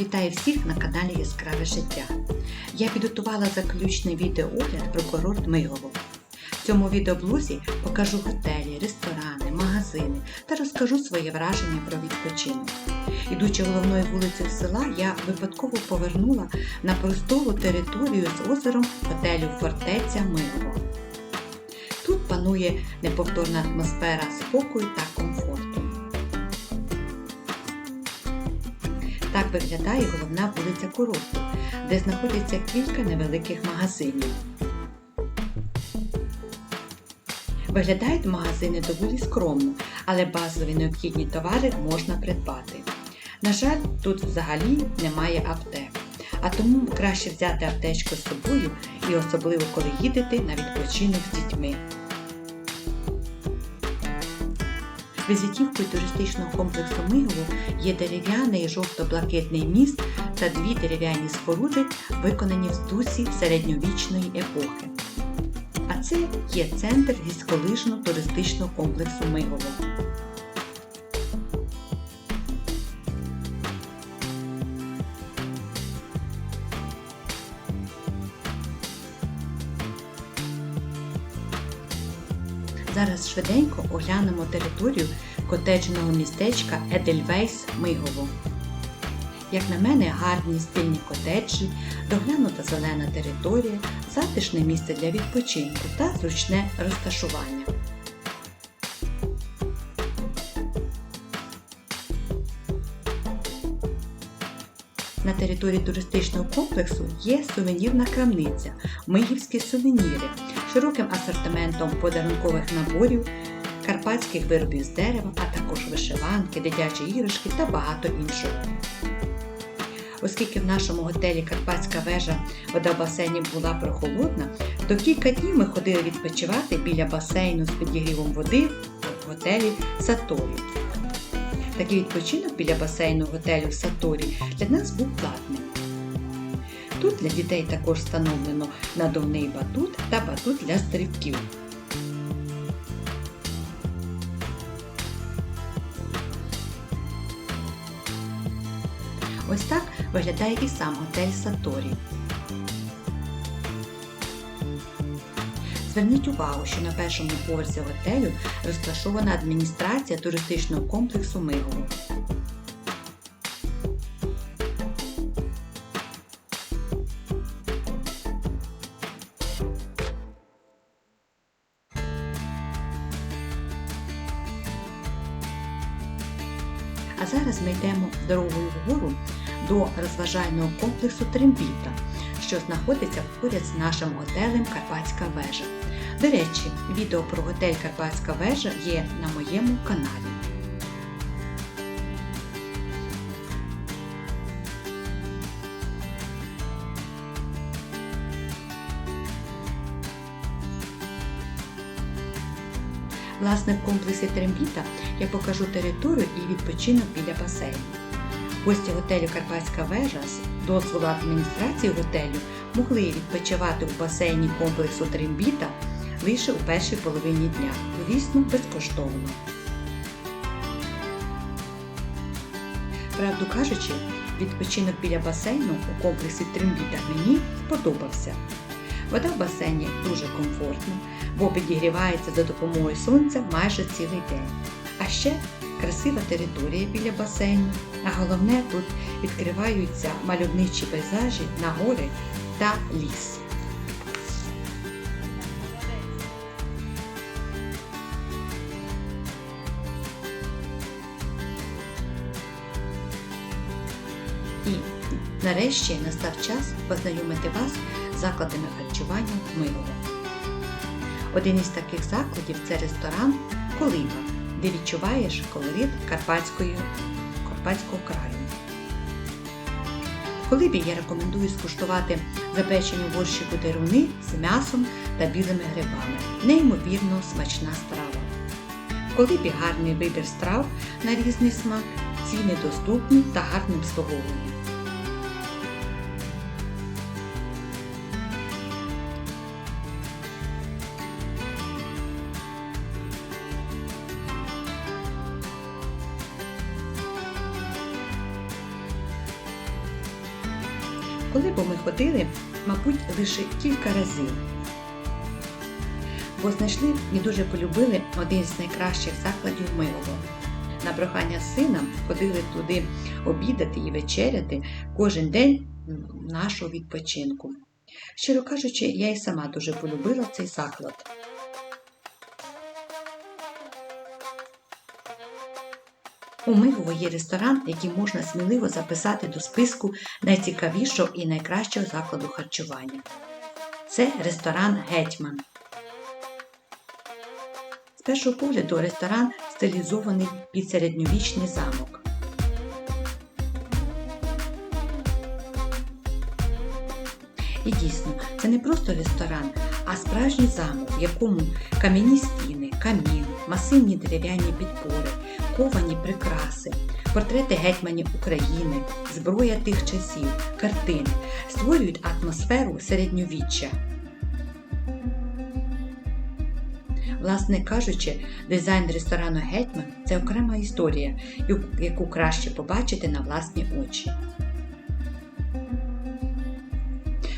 Вітаю всіх на каналі Яскраве життя. Я підготувала заключний відеоогляд про курорт Мигово. В цьому відеоблозі покажу готелі, ресторани, магазини та розкажу своє враження про відпочинок. Ідучи головною вулицею села, я випадково повернула на простору територію з озером готелю Фортеця Мигово. Тут панує неповторна атмосфера спокою та комфорту. Виглядає головна вулиця курорту, де знаходяться кілька невеликих магазинів. Виглядають магазини доволі скромно, але базові необхідні товари можна придбати. На жаль, тут взагалі немає аптек, а тому краще взяти аптечку з собою і особливо коли їдете на відпочинок з дітьми. Візитівкою туристичного комплексу Мигово є дерев'яний жовто-блакитний міст та дві дерев'яні споруди, виконані в дусі середньовічної епохи. А це є центр гірськолижно-туристичного комплексу Мигово. Зараз швиденько оглянемо територію котеджного містечка Едельвейс Мигово. Як на мене, гарні стильні котеджі, доглянута зелена територія, затишне місце для відпочинку та зручне розташування. На території туристичного комплексу є сувенірна крамниця Мигівські сувеніри широким асортиментом подарункових наборів, карпатських виробів з дерева, а також вишиванки, дитячі іграшки та багато іншого. Оскільки в нашому готелі Карпатська вежа вода в басейні була прохолодна, то кілька днів ми ходили відпочивати біля басейну з підігрівом води в готелі Саторі. Такий відпочинок біля басейну готелю Саторі для нас був платним. Тут для дітей також встановлено надувний батут та батут для стрибків. Ось так виглядає і сам готель Саторі. Зверніть увагу, що на першому поверсі готелю розташована адміністрація туристичного комплексу Мигово. А зараз ми йдемо дорогою вгору до розважального комплексу Трембіта, що знаходиться поряд з нашим готелем Карпатська вежа. До речі, відео про готель Карпатська вежа є на моєму каналі. Власне, в комплексі Трембіта я покажу територію і відпочинок біля басейну. Гості готелю Карпатська вежа з дозволу адміністрації готелю могли відпочивати у басейні комплексу Трембіта лише у першій половині дня, звісно, безкоштовно. Правду кажучи, відпочинок біля басейну у комплексі Трембіта мені сподобався. Вода в басейні дуже комфортна, бо підігрівається за допомогою сонця майже цілий день. А ще красива територія біля басейну, а головне тут відкриваються мальовничі пейзажі на гори та ліс. І нарешті настав час познайомити вас з закладами харчування Милова. Один із таких закладів це ресторан Колиба, де відчуваєш колорит Карпатської, Карпатського краю. В Колибі я рекомендую скуштувати запечені борщику деруни з м'ясом та білими грибами. Неймовірно смачна страва. В Колибі гарний вибір страв на різний смак, ціни доступні та гарне обслуговування. Коли б ми ходили, мабуть, лише кілька разів. Бо знайшли і дуже полюбили один з найкращих закладів Милого. На прохання сина ходили туди обідати і вечеряти кожен день нашого відпочинку. Щиро кажучи, я і сама дуже полюбила цей заклад. У Мигово є ресторан, який можна сміливо записати до списку найцікавішого і найкращого закладу харчування. Це ресторан Гетьман. З першого погляду ресторан стилізований під середньовічний замок. І дійсно, це не просто ресторан, а справжній замок, в якому кам'яні стіни, камін, масивні дерев'яні підпори, ковані прикраси, портрети гетьманів України, зброя тих часів, картини створюють атмосферу середньовіччя. Власне кажучи, дизайн ресторану Гетьман це окрема історія, яку краще побачити на власні очі.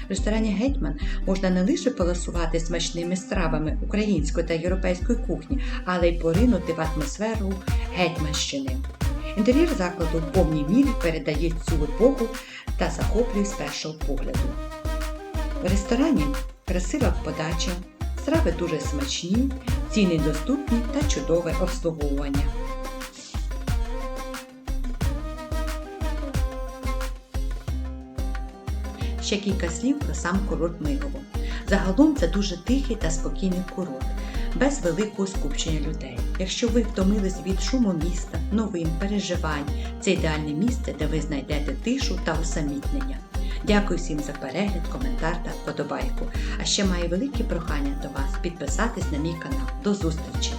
Ресторані Гетьман можна не лише поласувати смачними стравами української та європейської кухні, але й поринути в атмосферу Гетьманщини. Інтер'єр закладу в повній мірі передає цю епоху та захоплює з першого погляду. В ресторані красива подача, страви дуже смачні, ціни доступні та чудове обслуговування. Ще кілька слів про сам курорт Мигово. Загалом це дуже тихий та спокійний курорт, без великого скупчення людей. Якщо ви втомились від шуму міста, новин, переживань, це ідеальне місце, де ви знайдете тишу та усамітнення. Дякую всім за перегляд, коментар та вподобайку. А ще маю велике прохання до вас підписатись на мій канал. До зустрічі!